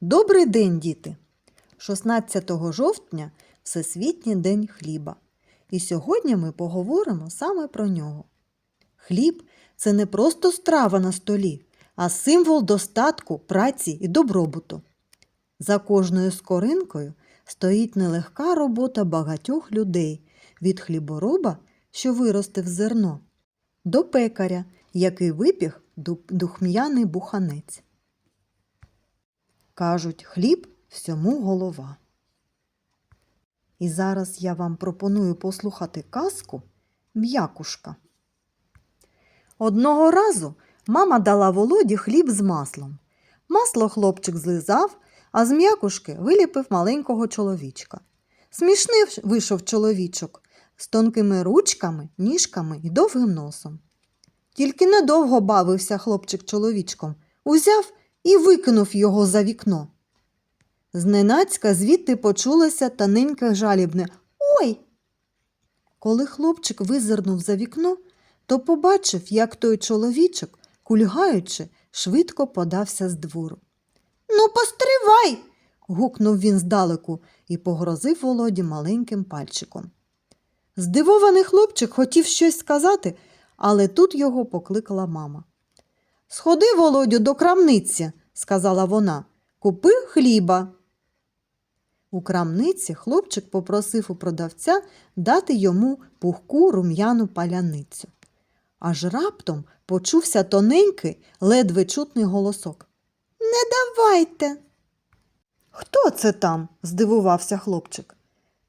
Добрий день, діти! 16 жовтня Всесвітній день хліба. І сьогодні ми поговоримо саме про нього. Хліб це не просто страва на столі, а символ достатку, праці і добробуту. За кожною скоринкою стоїть нелегка робота багатьох людей від хлібороба, що виростив зерно, до пекаря, який випіг духм'яний буханець. Кажуть, хліб всьому голова. І зараз я вам пропоную послухати казку М'якушка. Одного разу мама дала Володі хліб з маслом. Масло хлопчик злизав, а з м'якушки виліпив маленького чоловічка. Смішний вийшов чоловічок з тонкими ручками, ніжками і довгим носом. Тільки недовго бавився хлопчик чоловічком, узяв і викинув його за вікно. Зненацька звідти почулося тоненьке жалібне Ой. Коли хлопчик визирнув за вікно, то побачив, як той чоловічок, кульгаючи, швидко подався з двору. Ну, постривай. гукнув він здалеку і погрозив Володі маленьким пальчиком. Здивований хлопчик хотів щось сказати, але тут його покликала мама. Сходи, Володю, до крамниці, сказала вона. Купи хліба. У крамниці хлопчик попросив у продавця дати йому пухку рум'яну паляницю. Аж раптом почувся тоненький, ледве чутний голосок. Не давайте. Хто це там? здивувався хлопчик.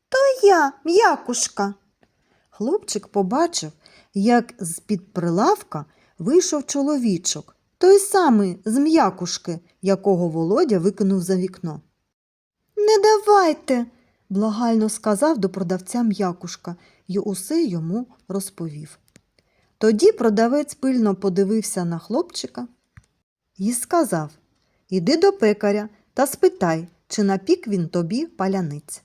То я, м'якушка. Хлопчик побачив, як з-під прилавка вийшов чоловічок, той самий з м'якушки, якого Володя викинув за вікно. Не давайте, благально сказав до продавця м'якушка і усе йому розповів. Тоді продавець пильно подивився на хлопчика і сказав Іди до пекаря та спитай, чи напік він тобі паляниць.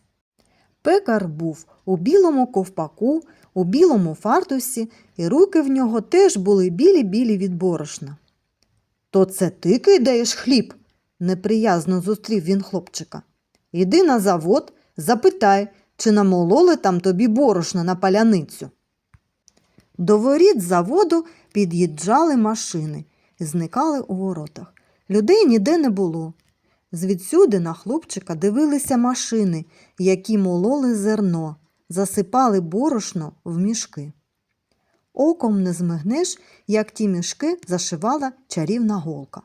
Пекар був у білому ковпаку, у білому фартусі, і руки в нього теж були білі-білі від борошна. То це ти кидаєш хліб? неприязно зустрів він хлопчика. Іди на завод, запитай, чи намололи там тобі борошна на паляницю. До воріт заводу під'їжджали машини зникали у воротах. Людей ніде не було. Звідсюди на хлопчика дивилися машини, які мололи зерно, засипали борошно в мішки. Оком не змигнеш, як ті мішки зашивала чарівна голка.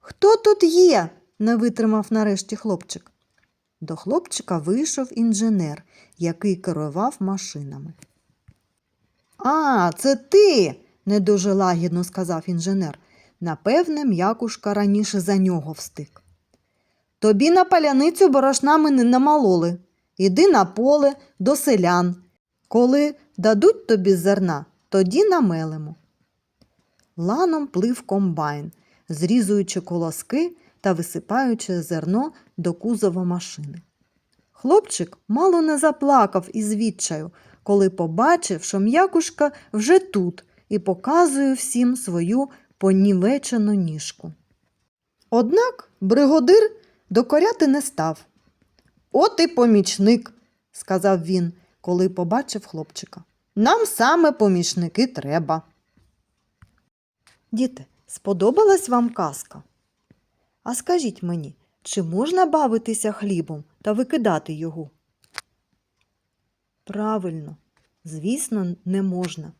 Хто тут є? не витримав нарешті хлопчик. До хлопчика вийшов інженер, який керував машинами. А, це ти, не дуже лагідно сказав інженер. Напевне, м'якушка раніше за нього встиг. Тобі на паляницю борошна ми не намололи. Іди на поле до селян. Коли дадуть тобі зерна, тоді намелимо. Ланом плив комбайн, зрізуючи колоски та висипаючи зерно до кузова машини. Хлопчик мало не заплакав із відчаю, коли побачив, що м'якушка вже тут і показує всім свою понівечену ніжку. Однак бригодир докоряти не став. От і помічник, сказав він, коли побачив хлопчика. Нам саме помічники треба. Діти, сподобалась вам казка? А скажіть мені, чи можна бавитися хлібом та викидати його? Правильно, звісно, не можна.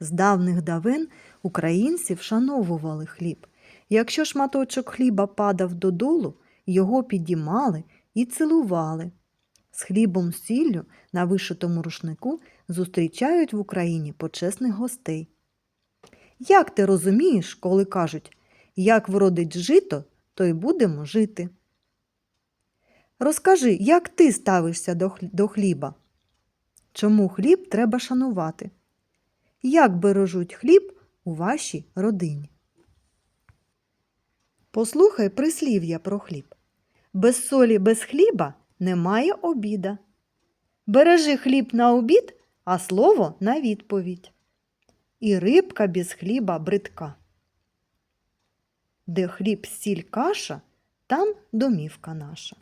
З давних давен українці вшановували хліб. Якщо шматочок хліба падав додолу, його підіймали і цілували. З хлібом сіллю на вишитому рушнику зустрічають в Україні почесних гостей. Як ти розумієш, коли кажуть, як вродить жито, то й будемо жити? Розкажи, як ти ставишся до хліба? Чому хліб треба шанувати? Як бережуть хліб у вашій родині? Послухай прислів'я про хліб. Без солі, без хліба немає обіда. Бережи хліб на обід, а слово на відповідь. І рибка без хліба бридка. Де хліб, сіль, каша, там домівка наша.